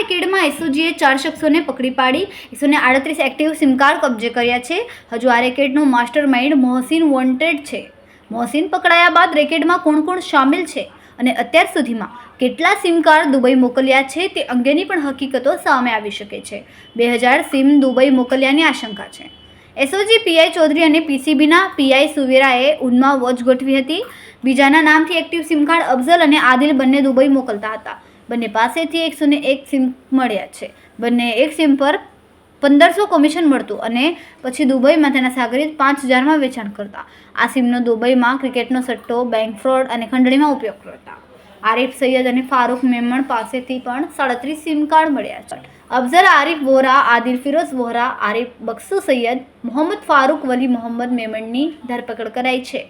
રેકેડમાં એસઓજીએ ચાર શખ્સોને પકડી પાડી. એકસો આડત્રીસ એક્ટિવ સિમ કાર્ડ કબજે કર્યા છે. હજુ આ રેકેડનો માસ્ટર માઇન્ડ મોહસિન વોન્ટેડ છે. મોહસિન પકડાયા બાદ રેકેડમાં કોણ કોણ સામેલ છે? અને અત્યાર સુધીમાં કેટલા સિમ કાર્ડ દુબઈ મોકલ્યા છે તે અંગેની પણ હકીકતો સામે આવી શકે છે. બે હજાર સિમ દુબઈ મોકલ્યાની આશંકા છે. એસઓજી પીઆઈ ચૌધરી અને પીસીબીના પીઆઈ સુવેરાએ ઉનમાં વોચ ગોઠવી હતી. બીજાના નામથી એક્ટિવ સિમ કાર્ડ અફઝલ અને આદિલ બંને દુબઈ મોકલતા હતા. બંને પાસેથી એકસો ને એક સિમ મળ્યા છે. બંને એક સિમ પર પંદરસો કમિશન મળતું અને પછી દુબઈમાં તેના સાગરિત પાંચ હજારમાં વેચાણ કરતા. આ સિમનો દુબઈમાં ક્રિકેટનો સટ્ટો બેંક ફ્રોડ અને ખંડણીમાં ઉપયોગ કરતા. આરિફ સૈયદ અને ફારૂક મેમણ પાસેથી પણ સાડત્રીસ સિમ કાર્ડ મળ્યા છે. અફઝલ આરિફ વોરા, આદિલ ફિરોઝ વોરા, આરિફ બક્સુ સૈયદ, મોહમ્મદ ફારૂક વલી મોહમ્મદ મેમણની ધરપકડ કરાઈ છે.